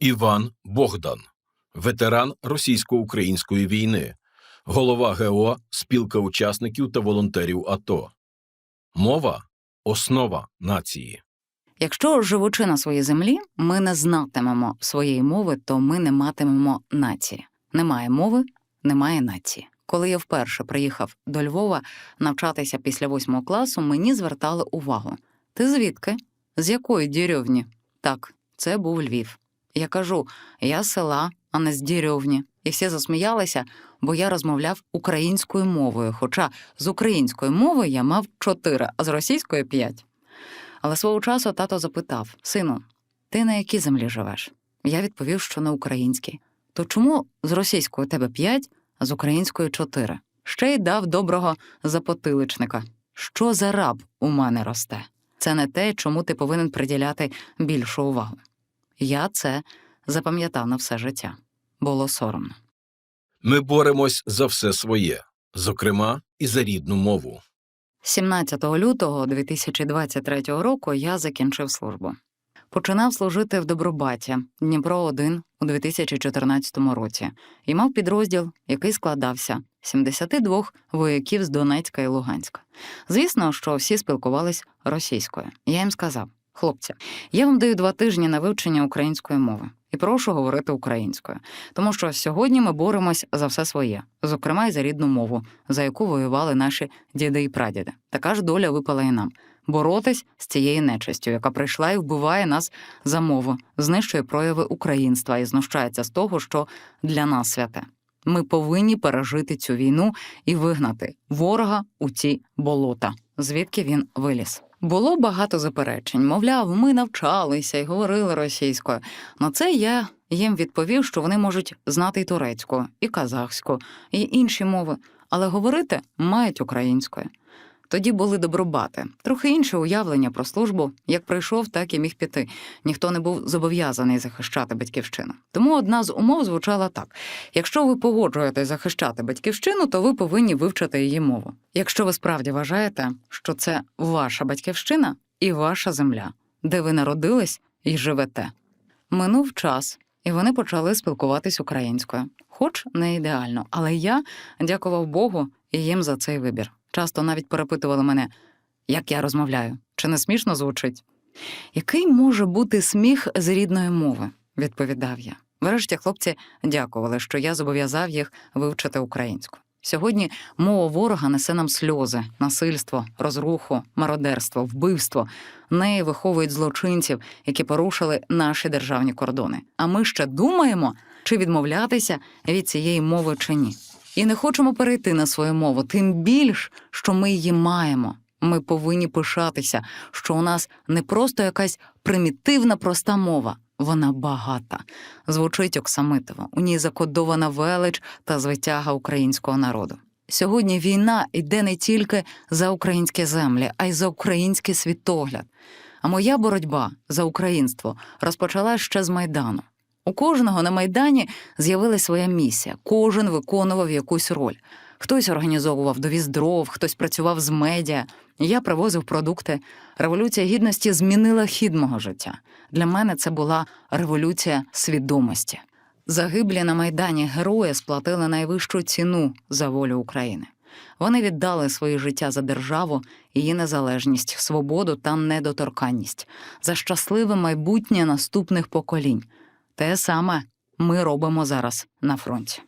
Іван Богдан, ветеран російсько-української війни, голова ГО Спілка учасників та волонтерів АТО. Мова основа нації. Якщо живучи на своїй землі, ми не знатимемо своєї мови, то ми не матимемо нації. Немає мови, немає нації. Коли я вперше приїхав до Львова навчатися після восьмого класу, мені звертали увагу: ти звідки? З якої деревні? Так, це був Львів. Я кажу: я з села, а не з деревні. І всі засміялися, бо я розмовляв українською мовою. Хоча з української мови я мав чотири, а з російської п'ять. Але свого часу тато запитав: Сину, ти на якій землі живеш? Я відповів, що на українській. То чому з російської тебе п'ять, а з української чотири? Ще й дав доброго запотиличника. Що за раб у мене росте? Це не те, чому ти повинен приділяти більшу увагу. Я це запам'ятав на все життя. Було соромно. Ми боремось за все своє, зокрема і за рідну мову. 17 лютого 2023 року я закінчив службу. Починав служити в Добробаті Дніпро 1 у 2014 році і мав підрозділ, який складався з 72 вояків з Донецька і Луганська. Звісно, що всі спілкувались російською. Я їм сказав: хлопці, я вам даю два тижні на вивчення української мови і прошу говорити українською, тому що сьогодні ми боремось за все своє, зокрема й за рідну мову, за яку воювали наші діди і прадіди. Така ж доля випала і нам. Боротись з цією нечистю, яка прийшла і вбиває нас за мову, знищує прояви українства і знущається з того, що для нас святе. Ми повинні пережити цю війну і вигнати ворога у ці болота, звідки він виліз. Було багато заперечень. Мовляв, ми навчалися і говорили російською. На це я їм відповів, що вони можуть знати і турецьку, і казахську, і інші мови, але говорити мають українською. Тоді були добробати, трохи інше уявлення про службу. Як прийшов, так і міг піти. Ніхто не був зобов'язаний захищати батьківщину. Тому одна з умов звучала так: якщо ви погоджуєтесь захищати батьківщину, то ви повинні вивчити її мову. Якщо ви справді вважаєте, що це ваша батьківщина і ваша земля, де ви народились і живете. Минув час, і вони почали спілкуватись українською, хоч не ідеально, але я дякував Богу і їм за цей вибір. Часто навіть перепитували мене, як я розмовляю, чи не смішно звучить. Який може бути сміх з рідної мови? відповідав я. Врешті хлопці дякували, що я зобов'язав їх вивчити українську. Сьогодні мова ворога несе нам сльози, насильство, розруху, мародерство, вбивство. Неї виховують злочинців, які порушили наші державні кордони. А ми ще думаємо, чи відмовлятися від цієї мови чи ні. І не хочемо перейти на свою мову, тим більш, що ми її маємо. Ми повинні пишатися, що у нас не просто якась примітивна проста мова, вона багата. Звучить оксамитово, у ній закодована велич та звитяга українського народу. Сьогодні війна йде не тільки за українські землі, а й за український світогляд. А моя боротьба за українство розпочала ще з Майдану. У кожного на Майдані з'явилася своя місія, кожен виконував якусь роль. Хтось організовував довіз дров, хтось працював з медіа. Я привозив продукти. Революція гідності змінила хід мого життя. Для мене це була революція свідомості. Загиблі на Майдані герої сплатили найвищу ціну за волю України. Вони віддали своє життя за державу, її незалежність, свободу та недоторканність, за щасливе майбутнє наступних поколінь. Те саме ми робимо зараз на фронті.